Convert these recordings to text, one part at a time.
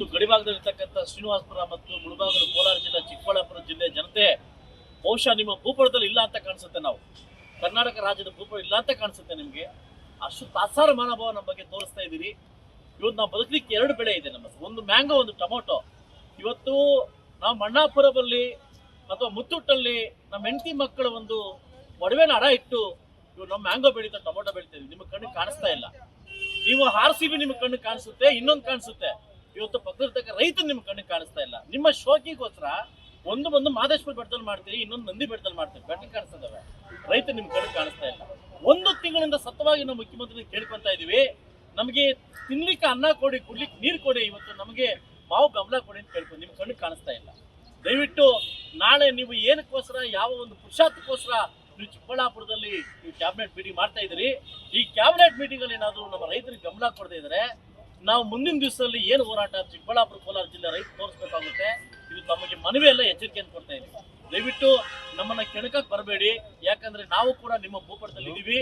ಮತ್ತು ಗಡಿಭಾಗದಲ್ಲಿರ್ತಕ್ಕಂಥ ಶ್ರೀನಿವಾಸಪುರ ಮತ್ತು ಮುಳಬಾಗಲು ಕೋಲಾರ ಜಿಲ್ಲೆ, ಚಿಕ್ಕಬಳ್ಳಾಪುರ ಜಿಲ್ಲೆ ಜನತೆ ಬಹುಶಃ ನಿಮ್ಮ ಭೂಪಟದಲ್ಲಿ ಇಲ್ಲ ಅಂತ ಕಾಣಿಸುತ್ತೆ ನಾವು. ಕರ್ನಾಟಕ ರಾಜ್ಯದ ಭೂಪಟ ಇಲ್ಲ ಅಂತ ಕಾಣಿಸುತ್ತೆ ನಿಮಗೆ. ಅಷ್ಟು ತಾಸಾರ ಮನೋಭಾವ ನಮ್ಮ ಬಗ್ಗೆ ತೋರಿಸ್ತಾ ಇದ್ದೀರಿ. ಇವತ್ತು ನಾವು ಬದುಕಲಿಕ್ಕೆ ಎರಡು ಬೆಳೆ ಇದೆ ನಮ್ಮ ಒಂದು ಮ್ಯಾಂಗೋ, ಒಂದು ಟೊಮೊಟೊ. ಇವತ್ತು ನಾವು ಮಣ್ಣಾಪುರದಲ್ಲಿ ಅಥವಾ ಮುತ್ತುಟ್ಟಲ್ಲಿ ನಮ್ಮ ಹೆಂಡತಿ ಮಕ್ಕಳ ಒಂದು ಒಡವೆನ ಅಡ ಇಟ್ಟು ಇವ್ರು ನಮ್ಮ ಮ್ಯಾಂಗೋ ಬೆಳೀತಾ ಟೊಮೊಟೊ ಬೆಳೀತಾ ನಿಮ್ಮ ಕಣ್ಣಿಗೆ ಕಾಣಿಸ್ತಾ ಇಲ್ಲ. ನೀವು ಆರ್ ಸಿ ಬಿ ನಿಮ್ಮ ಕಣ್ಣು ಕಾಣಿಸುತ್ತೆ, ಇನ್ನೊಂದು ಕಾಣಿಸುತ್ತೆ. ಇವತ್ತು ಪಕ್ಕದಲ್ಲಿರ್ತಕ್ಕ ರೈತ ನಿಮ್ಮ ಕಣ್ಣಿಗೆ ಕಾಣಿಸ್ತಾ ಇಲ್ಲ. ನಿಮ್ಮ ಶೋಕಿಗೋಸ್ಕರ ಒಂದು ಬಂದು ಮಾದೇಶ್ವರ ಬೆಟ್ಟದಲ್ಲಿ ಮಾಡ್ತೀರಿ, ಇನ್ನೊಂದು ನಂದಿ ಬೆಟ್ಟದಲ್ಲಿ ಮಾಡ್ತೀರಿ. ಬೆಟ್ಟ ಕಾಣಿಸ್ತದವೆ. ರೈತ ನಿಮ್ಮ ಕಣ್ಣಿಗೆ ಕಾಣಿಸ್ತಾ ಇಲ್ಲ. ಒಂದು ತಿಂಗಳಿಂದ ಸತವಾಗಿ ನಾವು ಮುಖ್ಯಮಂತ್ರಿ ಕೇಳ್ಕೊಂತ ಇದೀವಿ. ನಮಗೆ ತಿನ್ಲಿಕ್ಕೆ ಅನ್ನ ಕೊಡಿ, ಕುಡ್ಲಿಕ್ಕೆ ನೀರು ಕೊಡಿ, ಇವತ್ತು ನಮಗೆ ಮಾವು ಗಮನ ಕೊಡಿ ಅಂತ ಕೇಳ್ಕೊಂಡು ನಿಮ್ಮ ಕಣ್ಣಿಗೆ ಕಾಣಿಸ್ತಾ ಇಲ್ಲ. ದಯವಿಟ್ಟು ನಾಳೆ ನೀವು ಏನಕ್ಕೋಸ್ಕರ ಯಾವ ಒಂದು ಪುರುಷಾರ್ಥಕ್ಕೋಸ್ಕರ ನೀವು ಚಿಕ್ಕಬಳ್ಳಾಪುರದಲ್ಲಿ ನೀವು ಕ್ಯಾಬಿನೆಟ್ ಮೀಟಿಂಗ್ ಮಾಡ್ತಾ ಇದ್ದೀರಿ. ಈ ಕ್ಯಾಬಿನೆಟ್ ಮೀಟಿಂಗ್ ಅಲ್ಲಿ ಏನಾದರೂ ನಮ್ಮ ರೈತರಿಗೆ ಗಮನ ಕೊಡದೇ ಇದ್ದಾರೆ ನಾವು ಮುಂದಿನ ದಿವಸದಲ್ಲಿ ಏನು ಹೋರಾಟ ಚಿಕ್ಕಬಳ್ಳಾಪುರ ಕೋಲಾರ ಜಿಲ್ಲೆ ರೈತ ತೋರಿಸ್ಬೇಕಾಗುತ್ತೆ. ಇದು ತಮಗೆ ಮನವಿ ಎಲ್ಲ ಎಚ್ಚರಿಕೆಯನ್ನು ಕೊಡ್ತಾ ಇದೆ ದಯವಿಟ್ಟು ನಮ್ಮನ್ನ ಕೆಣಕಕ್ಕೆ ಬರಬೇಡಿ. ಯಾಕಂದ್ರೆ ನಾವು ಕೂಡ ನಿಮ್ಮ ಭೂಪಟದಲ್ಲಿ ಇದೀವಿ.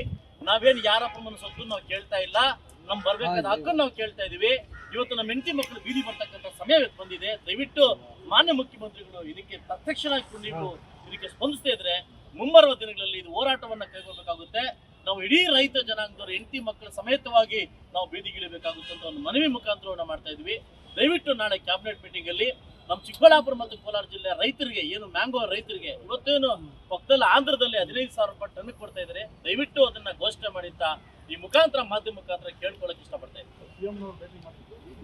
ನಾವೇನು ಯಾರಪ್ಪನ ಸೊತ್ತು ನಾವು ಕೇಳ್ತಾ ಇಲ್ಲ. ನಮ್ ಬರ್ಬೇಕಾದ ಹಕ್ಕನ್ನು ನಾವು ಕೇಳ್ತಾ ಇದೀವಿ. ಇವತ್ತು ನಮ್ಮ ಹೆಂಡತಿ ಮಕ್ಕಳು ಬೀದಿ ಬರ್ತಕ್ಕಂಥ ಸಮಯ ಬಂದಿದೆ. ದಯವಿಟ್ಟು ಮಾನ್ಯ ಮುಖ್ಯಮಂತ್ರಿಗಳು ಇದಕ್ಕೆ ತತ್ಕ್ಷಣ ನೀವು ಇದಕ್ಕೆ ಸ್ಪಂದಿಸ್ತಾ ಇದ್ರೆ ಮುಂಬರುವ ದಿನಗಳಲ್ಲಿ ಇದು ಹೋರಾಟವನ್ನ ಕೈಗೊಳ್ಳಬೇಕಾಗುತ್ತೆ ನಾವು ಇಡೀ ರೈತ ಜನಾಂಗದವರು, ಹೆಂಡತಿ ಮಕ್ಕಳ ಸಮೇತವಾಗಿ ನಾವು ಬೀದಿಗಿಳಿಬೇಕಾಗುತ್ತೆ ಒಂದು ಮನವಿ ಮುಖಾಂತರ ಮಾಡ್ತಾ ಇದ್ವಿ. ದಯವಿಟ್ಟು ನಾಳೆ ಕ್ಯಾಬಿನೆಟ್ ಮೀಟಿಂಗ್ ಅಲ್ಲಿ ನಮ್ಮ ಚಿಕ್ಕಬಳ್ಳಾಪುರ ಮತ್ತು ಕೋಲಾರ ಜಿಲ್ಲೆ ರೈತರಿಗೆ, ಏನು ಮ್ಯಾಂಗೋ ರೈತರಿಗೆ, ಇವತ್ತೇನು ಪಕ್ಕದಲ್ಲಿ ಆಂಧ್ರದಲ್ಲಿ ಹದಿನೈದು ಸಾವಿರ ರೂಪಾಯಿ ಟನ್ ಕೊಡ್ತಾ ಇದ್ದಾರೆ. ದಯವಿಟ್ಟು ಅದನ್ನ ಘೋಷಣೆ ಮಾಡಿ ಅಂತ ಈ ಮುಖಾಂತರ ಮಾಧ್ಯಮ ಮುಖಾಂತರ ಕೇಳ್ಕೊಳಕ್ ಇಷ್ಟಪಡ್ತಾ ಇದ್ದೀನಿ.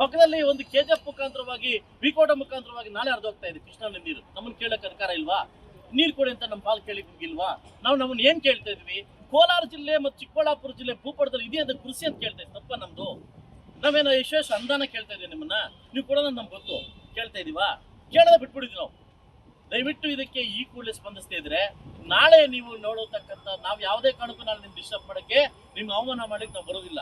ಪಕ್ಕದಲ್ಲಿ ಒಂದು ಕೆಜಿಎಫ್ ಮುಖಾಂತರವಾಗಿ ವಿಕೋಟ ಮುಖಾಂತರವಾಗಿ ನಾಳೆ ಹರಿದು ಹೋಗ್ತಾ ಇದೆ. ಕೃಷ್ಣ ನೀರು. ನಮ್ಮನ್ನು ಕೇಳಕ್ ಅಧಿಕಾರ ಇಲ್ವಾ? ನೀರು ಕೊಡಿ ಅಂತ ನಮ್ಮ ಪಾಲ್ ಕೇಳಿ ಇಲ್ವಾ ನಾವು ನಮ್ಮನ್ನ ಏನ್ ಕೇಳ್ತಾ ಇದ್ವಿ? ಕೋಲಾರ ಜಿಲ್ಲೆ ಮತ್ತು ಚಿಕ್ಕಬಳ್ಳಾಪುರ ಜಿಲ್ಲೆ ಭೂಪಟದಲ್ಲಿ ಇದೇ ಅಂತ ಕೃಷಿ ಅಂತ ಕೇಳ್ತಾ ಇದ್ವಿ. ತಪ್ಪ ನಮ್ದು? ನಾವೇನೋ ವಿಶೇಷ ಅಂದಾನ ಕೇಳ್ತಾ ಇದೀವಿ ನಿಮ್ಮನ್ನ? ನೀವು ಕೊಡೋದ್ ನಮ್ಗೆ ಗೊತ್ತು. ಕೇಳ್ತಾ ಇದೀವಾ? ಕೇಳದೆ ಬಿಟ್ಬಿಡಿದ್ವಿ ನಾವು. ದಯವಿಟ್ಟು ಇದಕ್ಕೆ ಈ ಕೂಡಲೇ ಸ್ಪಂದಿಸ್ತಾ ಇದ್ರೆ, ನಾಳೆ ನೀವು ನೋಡತಕ್ಕಂಥ, ನಾವು ಯಾವುದೇ ಕಾರಣಕ್ಕೂ ನಾಳೆ ನಿಮ್ಗೆ ಡಿಸ್ಟರ್ಬ್ ಮಾಡಕ್ಕೆ ನಿಮ್ಗೆ ಅವಮಾನ ಮಾಡಿ ನಾವು ಬರೋದಿಲ್ಲ.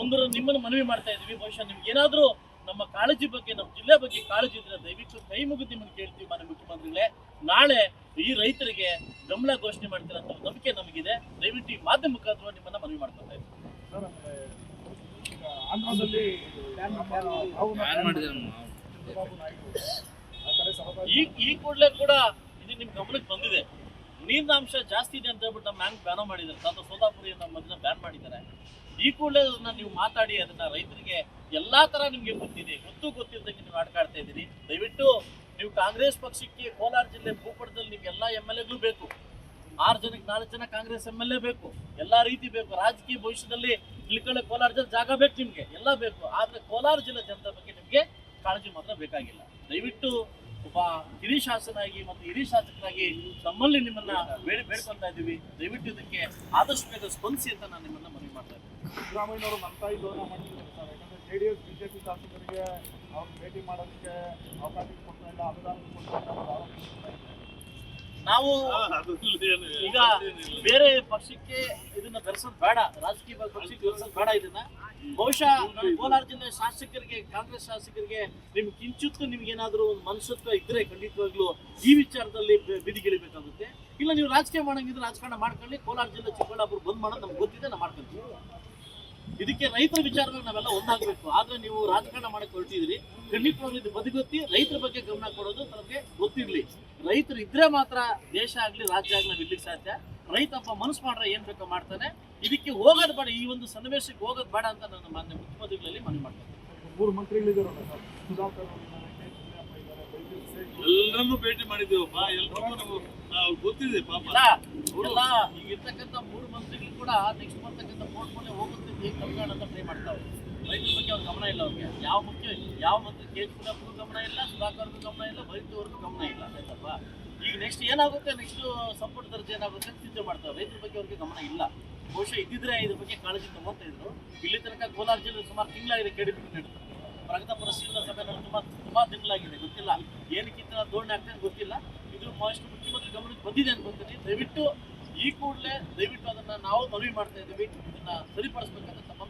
ಒಂದು ನಿಮ್ಮನ್ನು ಮನವಿ ಮಾಡ್ತಾ ಇದ್ದೀವಿ. ಬಹುಶಃ ನಿಮ್ಗೆ ಏನಾದರೂ ನಮ್ಮ ಕಾಳಜಿ ಬಗ್ಗೆ ನಮ್ಮ ಜಿಲ್ಲೆ ಬಗ್ಗೆ ಕಾಳಜಿ ಇದ್ರೆ ದಯವಿಟ್ಟು ಕೈ ಮುಗಿದು ನಿಮ್ಮನ್ನು ಕೇಳ್ತೀವಿ ಮಾನ್ಯ ಮುಖ್ಯಮಂತ್ರಿಗಳೇ. ನಾಳೆ ಈ ರೈತರಿಗೆ ಗಮನ ಘೋಷಣೆ ಮಾಡ್ತೀರ ಅಂತ ನಂಬಿಕೆ ನಮಗಿದೆ. ದಯವಿಟ್ಟು ಈ ಮಾಧ್ಯಮ ಮುಖಾಂತರ ನಿಮ್ಮನ್ನ ಮನವಿ ಮಾಡ್ಕೊತಾ ಇದ್ದೀವಿ. ಈ ಕೂಡಲೇ ಕೂಡ ಇದು ನಿಮ್ ಗಮನಕ್ಕೆ ಬಂದಿದೆ. ನೀರಿನ ಅಂಶ ಜಾಸ್ತಿ ಇದೆ ಅಂತ ಹೇಳ್ಬಿಟ್ಟು ನಮ್ಮ ಬ್ಯಾನ್ ಮಾಡಿದ್ದಾರೆ. ತಾತ ಸೋದಾಪುರಿ ನಮ್ಮ ಅದನ್ನ ಬ್ಯಾನ್ ಮಾಡಿದ್ದಾರೆ. ಈ ಕೂಡಲೇ ಅದನ್ನ ನೀವು ಮಾತಾಡಿ, ಅದನ್ನ ರೈತರಿಗೆ ಎಲ್ಲಾ ತರ ನಿಮ್ಗೆ ಗೊತ್ತಿದೆ. ಗೊತ್ತು ಗೊತ್ತಿದ್ದಕ್ಕೆ ನೀವು ಆಡ್ಕಾಡ್ತಾ ಇದ್ದೀರಿ. ದಯವಿಟ್ಟು ನೀವು ಕಾಂಗ್ರೆಸ್ ಪಕ್ಷಕ್ಕೆ ಕೋಲಾರ ಜಿಲ್ಲೆ ಭೂಪಟದಲ್ಲಿ ನಿಮ್ಗೆ ಎಲ್ಲಾ ಎಂ ಎಲ್ ಎಗಳು ಬೇಕು. ಆರು ಜನಕ್ಕೆ ನಾಲ್ಕು ಜನ ಕಾಂಗ್ರೆಸ್ ಎಂ ಎಲ್ ಎ ಬೇಕು. ಎಲ್ಲಾ ರೀತಿ ಬೇಕು. ರಾಜಕೀಯ ಭವಿಷ್ಯದಲ್ಲಿ ಇಳ್ಕೊಳ್ಳೋ ಕೋಲಾರ ಜಿಲ್ಲೆ ಜಾಗ ಬೇಕು ನಿಮ್ಗೆ. ಎಲ್ಲ ಬೇಕು. ಆದ್ರೆ ಕೋಲಾರ ಜಿಲ್ಲೆ ಜನತೆ ಬಗ್ಗೆ ನಿಮ್ಗೆ ಕಾಳಜಿ ಮಾತ್ರ ಬೇಕಾಗಿಲ್ಲ. ದಯವಿಟ್ಟು ಒಬ್ಬ ಹಿರಿಯ ಶಾಸನಾಗಿ ಮತ್ತು ಹಿರಿಯ ಶಾಸಕರಾಗಿ ನಮ್ಮಲ್ಲಿ ನಿಮ್ಮನ್ನ ಬೇಡಿ, ಬೇಡ್ಕೊಳ್ತಾ ಇದ್ದೀವಿ. ದಯವಿಟ್ಟು ಇದಕ್ಕೆ ಆದಷ್ಟು ಬೇಗ ಸ್ಪಂದಿಸಿ ಅಂತ ನಾನು ನಿಮ್ಮನ್ನ ಮನವಿ ಮಾಡ್ತಾ ಇದ್ದೀನಿ. ಸಿದ್ದರಾಮಯ್ಯನವರು ತಾಯಿ ಇದ್ದವನ್ನ ಮಾಡಿದ್ದಾರೆ ಸರ್ ಯಾಕಂದ್ರೆ ಜೆ ಡಿ ಎಸ್ ಬಿಜೆಪಿ ಶಾಸಕರಿಗೆ ಅವ್ರು ಭೇಟಿ ಮಾಡೋದಕ್ಕೆ ಅವಕಾಶ ಕೊಡ್ತಾ ಇಲ್ಲ, ಅನುದಾನ ಕೊಡ್ತಾ ಇಲ್ಲ ಅಂತ ಆರೋಪ ಮಾಡ್ತಾ ಇದ್ದಾರೆ. ನಾವು ಈಗ ಬೇರೆ ಪಕ್ಷಕ್ಕೆ ಇದನ್ನ ಬೆರೆಸೋದು ಬೇಡ. ರಾಜಕೀಯ ಪಕ್ಷಕ್ಕೆ ಬೆರೆಸೋದು ಬೇಡ ಇದನ್ನ. ಬಹುಶಃ ಕೋಲಾರ ಜಿಲ್ಲೆ ಶಾಸಕರಿಗೆ ಕಾಂಗ್ರೆಸ್ ಶಾಸಕರಿಗೆ ನಿಮ್ಗೆ ಕಿಂಚಿತ್ತು ನಿಮ್ಗೆ ಏನಾದರೂ ಒಂದು ಮನಸ್ಸತ್ವ ಇದ್ರೆ ಖಂಡಿತವಾಗ್ಲೂ ಈ ವಿಚಾರದಲ್ಲಿ ಬಿದಿಗಿಳಿಬೇಕಾಗುತ್ತೆ. ಇಲ್ಲ ನೀವು ರಾಜಕೀಯ ಮಾಡಂಗಿದ್ರೆ ರಾಜಕಾರಣ ಮಾಡ್ಕೊಳ್ಳಿ. ಕೋಲಾರ ಜಿಲ್ಲೆ ಚಿಕ್ಕಬಳ್ಳಾಪುರ ಬಂದ್ ಮಾಡೋದು ನಮ್ಗೆ ಗೊತ್ತಿದೆ ನಾವು ಮಾಡ್ಕೊಂತೀವಿ ಇದಕ್ಕೆ ರೈತರ ವಿಚಾರದಾಗ ನಾವೆಲ್ಲ ಒಂದಾಗಬೇಕು. ಆದ್ರೆ ನೀವು ರಾಜಕಾರಣ ಮಾಡಕ್ಕೆ ಹೊರಟಿದ್ರಿ ಖಂಡಿತವಾಗ್ಲೂ ಇದು ಬದಿಗೊತ್ತಿ ರೈತರ ಬಗ್ಗೆ ಗಮನ ಕೊಡೋದು ನಮಗೆ ಗೊತ್ತಿರ್ಲಿ. ರೈತರು ಇದ್ರೆ ಮಾತ್ರ ದೇಶ ಆಗ್ಲಿ ರಾಜ್ಯ ಆಗ್ಲಿ ನಾವು ಸಾಧ್ಯ. ರೈತಪ್ಪ ಮನಸ್ಸು ಮಾಡ್ರೆ ಏನ್ ಬೇಕೋ ಮಾಡ್ತಾನೆ. ಇದಕ್ಕೆ ಹೋಗೋದು ಬೇಡ ಈ ಒಂದು ಸನ್ನಿವೇಶಕ್ಕೆ ಹೋಗೋದು ಬೇಡ ಅಂತ ನಾನು ಮಾನ್ಯ ಮುಖ್ಯಮಂತ್ರಿಗಳಲ್ಲಿ ಮನವಿ ಮಾಡ್ತೇನೆ. ಮೂರು ಎಲ್ಲರನ್ನೂ ಭೇಟಿ ಮಾಡಿದ್ದೇವಪ್ಪ. ಎಲ್ಲರೂ ನಾವು ಗೊತ್ತಿದೆ ಪಾಪ. ಈಗ ಇರ್ತಕ್ಕಂಥ ಮೂರು ಮಂತ್ರಿಗಳು ಕೂಡ ನೆಕ್ಸ್ಟ್ ಬರ್ತಕ್ಕಂಥ ಪೋರ್ಟ್ಫೋಲಿಯೋ ಹೋಗುತ್ತೆ ಅಂತ ಹೇಗೆ ಕಲ್ಕಾಣ ಅಂತ ಟ್ರೈ ಮಾಡ್ತಾವೆ ರೈತರ ಬಗ್ಗೆ ಅವ್ರ ಗಮನ ಇಲ್ಲ ಅವ್ರಿಗೆ. ಯಾವ ಮುಖ್ಯ ಯಾವ ಮಂತ್ರಿ ಕೆ ಸುಧಾಕರ್ಗೂ ಗಮನ ಇಲ್ಲ ಸುಧಾಕರ್ಗೂ ಗಮನ ಇಲ್ಲ ಬೈತವ್ರಿಗೂ ಗಮನ ಇಲ್ಲ. ಅಂತಪ್ಪ ಈಗ ನೆಕ್ಸ್ಟ್ ಏನಾಗುತ್ತೆ? ನೆಕ್ಸ್ಟ್ ಸಂಪುಟ ದರ್ಜೆ ಏನಾಗುತ್ತೆ ಅಂತ ಚಿಂತೆ ಮಾಡ್ತಾರೆ. ರೈತರ ಬಗ್ಗೆ ಅವ್ರಿಗೆ ಗಮನ ಇಲ್ಲ. ಬಹುಶಃ ಇದ್ದಿದ್ರೆ ಇದ್ರ ಬಗ್ಗೆ ಕಾಳಜಿ ತಗೊಂತ ಇದ್ರು ಇಲ್ಲಿ ತನಕ ಕೋಲಾರ ಜಿಲ್ಲೆ ಸುಮಾರು ತಿಂಗಳಾಗಿದೆ ಕೆಡಿಬಿಟ್ಟು ನಡೆದು. ಪ್ರಗತ ಪರಿಶೀಲನಾ ಸಭೆ ನಡೆದು ತುಂಬಾ ತುಂಬಾ ತಿಂಗಳಾಗಿದೆ. ಗೊತ್ತಿಲ್ಲ. ಏನಕ್ಕಿಂತ ಧೋರಣೆ ಆಗ್ತದೆ ಗೊತ್ತಿಲ್ಲ. ಇದು ಮಹಾಷ್ಟು ಮುಖ್ಯಮಂತ್ರಿ ಗಮನಕ್ಕೆ ಬಂದಿದೆ ಅನ್ಕೊಂತೀನಿ ದಯವಿಟ್ಟು ಈ ಕೂಡಲೇ ದಯವಿಟ್ಟು ಅದನ್ನ ನಾವು ಮನವಿ ಮಾಡ್ತಾ ಇದ್ದೀವಿ. ಇದನ್ನ ಸರಿಪಡಿಸ್ಬೇಕಂತ ತಮ್ಮ